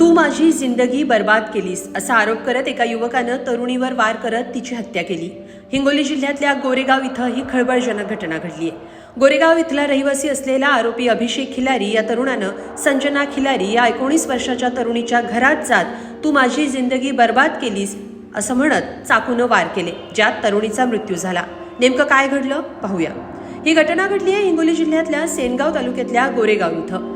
तू माझी जिंदगी बर्बाद केलीस असा आरोप करत एका युवकानं तरुणीवर वार करत तिची हत्या केली. हिंगोली जिल्ह्यातल्या गोरेगाव इथं ही खळबळजनक घटना घडली आहे गोरेगाव इथला रहिवासी असलेला आरोपी अभिषेक खिलारी या तरुणानं संजना खिलारी या एकोणीस वर्षाच्या तरुणीच्या घरात जात तू माझी जिंदगी बर्बाद केलीस असं म्हणत चाकूनं वार केले ज्यात तरुणीचा मृत्यू झाला. नेमकं काय घडलं? पाहूया. ही घटना घडली आहे हिंगोली जिल्ह्यातल्या सेनगाव तालुक्यातल्या गोरेगाव इथं.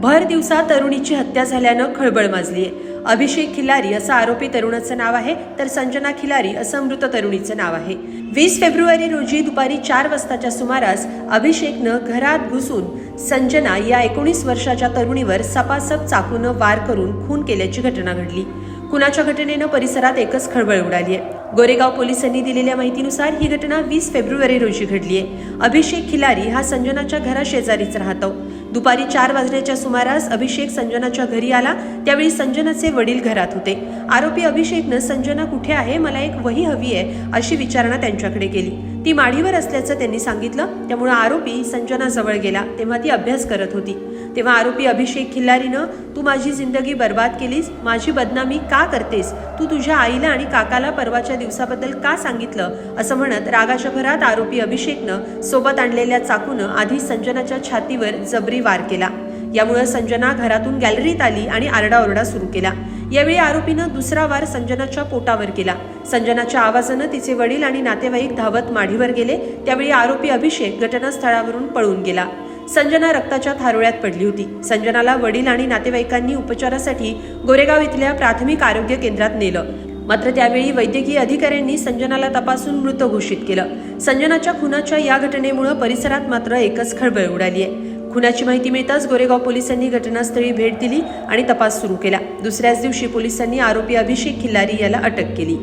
भर दिवसा तरुणीची हत्या झाल्यानं खळबळ माजली आहे अभिषेक खिलारी असं आरोपी तरुणाचं नाव आहे तर संजना खिलारी असं मृत तरुणीचं नाव आहे. वीस फेब्रुवारी रोजी दुपारी चार वाजताच्या सुमारास अभिषेकनं घरात घुसून संजना या एकोणीस वर्षाच्या तरुणीवर सपासप चाकूनं वार करून खून केल्याची घटना घडली. खुनाच्या घटनेनं परिसरात एकच खळबळ उडाली आहे गोरेगाव पोलिसांनी दिलेल्या माहितीनुसार ही घटना वीस फेब्रुवारी रोजी घडली आहे अभिषेक खिलारी हा संजनाच्या घराशेजारीच राहतो. दुपारी चार वाजण्याच्या सुमारास अभिषेक संजनाच्या घरी आला. त्यावेळी संजनाचे वडील घरात होते. आरोपी अभिषेकनं संजना कुठे आहे? मला एक वही हवी आहे अशी विचारणा त्यांच्याकडे केली. ती माढीवर असल्याचं त्यांनी सांगितलं. त्यामुळे आरोपी संजनाजवळ गेला. तेव्हा ती अभ्यास करत होती. तेव्हा आरोपी अभिषेक खिल्लारीनं तू माझी जिंदगी बर्बाद केलीस. माझी बदनामी का करतेस? तू तुझ्या आईला आणि काकाला परवाच्या दिवसाबद्दल का सांगितलं? असं म्हणत रागाच्या भरात आरोपी अभिषेकनं सोबत आणलेल्या चाकूनं आधी संजनाच्या छातीवर जबरी वार केला. यामुळे संजना घरातून गॅलरीत आली आणि आरडाओरडा सुरू केला. यावेळी आरोपीनं दुसरा वार संजनाच्या पोटावर केला. संजनाच्या आवाजानं तिचे वडील आणि नातेवाईक धावत माढीवर गेले. त्यावेळी आरोपी अभिषेक घटनास्थळावरून पळून गेला. संजना रक्ताच्या थारोळ्यात पडली होती. संजनाला वडील आणि नातेवाईकांनी उपचारासाठी गोरेगाव इथल्या प्राथमिक आरोग्य केंद्रात नेलं. मात्र त्यावेळी वैद्यकीय अधिकाऱ्यांनी संजनाला तपासून मृत घोषित केलं. संजनाच्या खुनाच्या या घटनेमुळे परिसरात मात्र एकच खळबळ उडाली आहे खुनाची माहिती मिळताच गोरेगाव पोलिसांनी घटनास्थळी भेट दिली आणि तपास सुरू केला. दुसऱ्याच दिवशी पोलिसांनी आरोपी अभिषेक खिल्लारी याला अटक केली.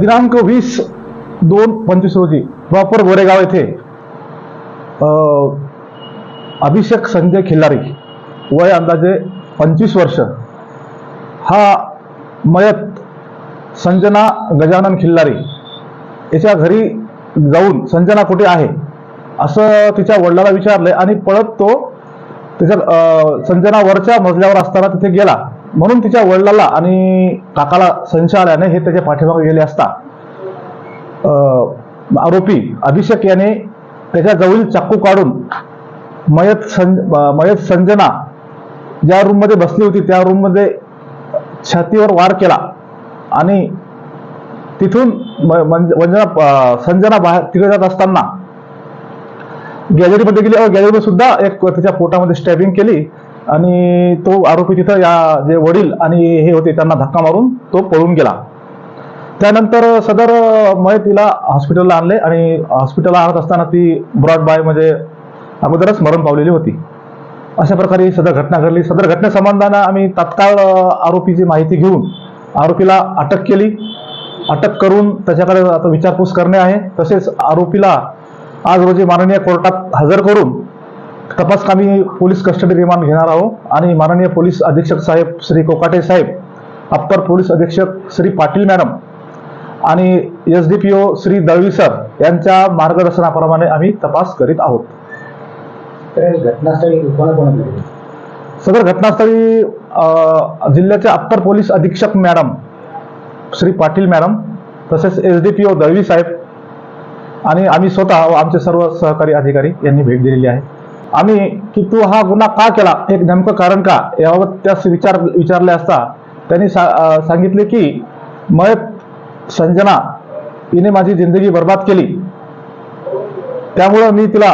दिनांक वीस दोन पंचवीस रोजी प्रॉपर गोरेगाव येथे अभिषेक संजय खिल्लारी वय अंदाजे पंचवीस वर्ष. हा मयत संजना गजानन खिल्लारी याच्या घरी जाऊन संजना कुठे आहे? असं तिच्या वडिलाला विचारले आणि पळत तो त्याच्या संजनावरच्या संजना वरच्या मजल्यावर असताना तिथे गेला. म्हणून तिच्या वडिलाला आणि काकाला संशय आल्याने हे त्याच्या पाठीमागे गेले असता आरोपी अभिषेक याने त्याच्या जवळील चाकू काढून मयत सं मयत संजना ज्या रूममध्ये बसली होती त्या रूममध्ये छातीवर वार केला आणि तिथून म- मंज- वंजना संजना बाहेर तिकडे जात असताना गॅलरीमध्ये गेली गॅलरीमध्ये सुद्धा एक त्याच्या पोटामध्ये स्टॅबिंग केली आणि तो आरोपी तिथं या जे वडील आणि हे होते त्यांना धक्का मारून तो पळून गेला. त्यानंतर सदर मय तिला हॉस्पिटलला आणले आणि हॉस्पिटलला आणत असताना ती ब्रॉड बाय म्हणजे अगोदरच मरण पावलेली होती. अशा प्रकारे सदर घटना घडली. सदर घटनेसंबंधानं आम्ही तात्काळ आरोपीची माहिती घेऊन आरोपीला अटक केली. अटक करून त्याच्याकडे आता विचारपूस करणे आहे. तसेच आरोपीला आज रोजी माननीय कोर्टात हजर करून तपासकामी पोलीस कस्टडी रिमांड घेणार आहोत. आणि माननीय पोलीस अधीक्षक साहेब श्री कोकाटे साहेब अप्पर पोलीस अधीक्षक श्री पाटील मॅडम आणि S D P O Shri Dalvi sir यांच्या मार्गदर्शनाप्रमाणे आम्ही तपास करीत आहोत. तर घटनास्थळी सदर घटनास्थळी जिल्ह्याचे अप्पर पोलीस अधीक्षक मॅडम श्री पाटील मॅडम तसेच S D P O Dalvi साहेब आणि आम्ही स्वतः आमचे सर्व सहकारी अधिकारी यांनी भेट दिलेली आहे. आम्ही की तू हा गुन्हा का केला? एक नेमकं कारण का? याबाबत त्यास विचार विचारले असता त्यांनी सा सांगितले की मयत संजना हिने माझी जिंदगी बर्बाद केली. त्यामुळं मी तिला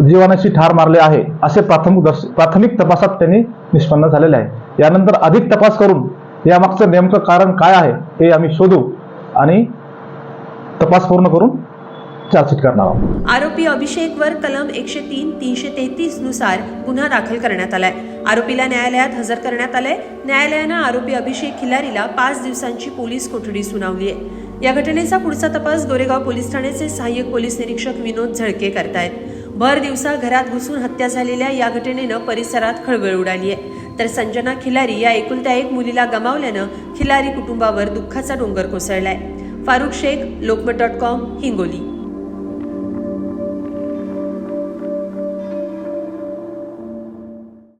जीवनाशी ठार मारले आहे. असे प्राथमिक दर्श प्राथमिक तपासात त्यांनी निष्पन्न झालेले आहे. यानंतर अधिक तपास करून यामागचं नेमकं कारण काय आहे हे आम्ही शोधू आणि तपास पूर्ण करून चार्जशीट करणार आहोत. आरोपी अभिषेकवर कलम एकशे तीन तीनशे तेहतीसनुसार गुन्हा दाखल करण्यात आलाय. आरोपीला न्यायालयात हजर करण्यात आलंय. न्यायालयानं आरोपी अभिषेक खिलारीला पाच दिवसांची पोलीस कोठडी सुनावली आहे. या घटनेचा पुढचा तपास गोरेगाव पोलीस ठाण्याचे सहाय्यक पोलीस निरीक्षक विनोद झळके करतायत. भर दिवसा घरात घुसून हत्या झालेल्या या घटनेनं परिसरात खळबळ उडाली आहे. तर संजना खिलारी या एकुलत्या एक मुलीला गमावल्यानं खिलारी कुटुंबावर दुःखाचा डोंगर कोसळलाय. Farukh Shaikh Lokmat dot com Hingoli.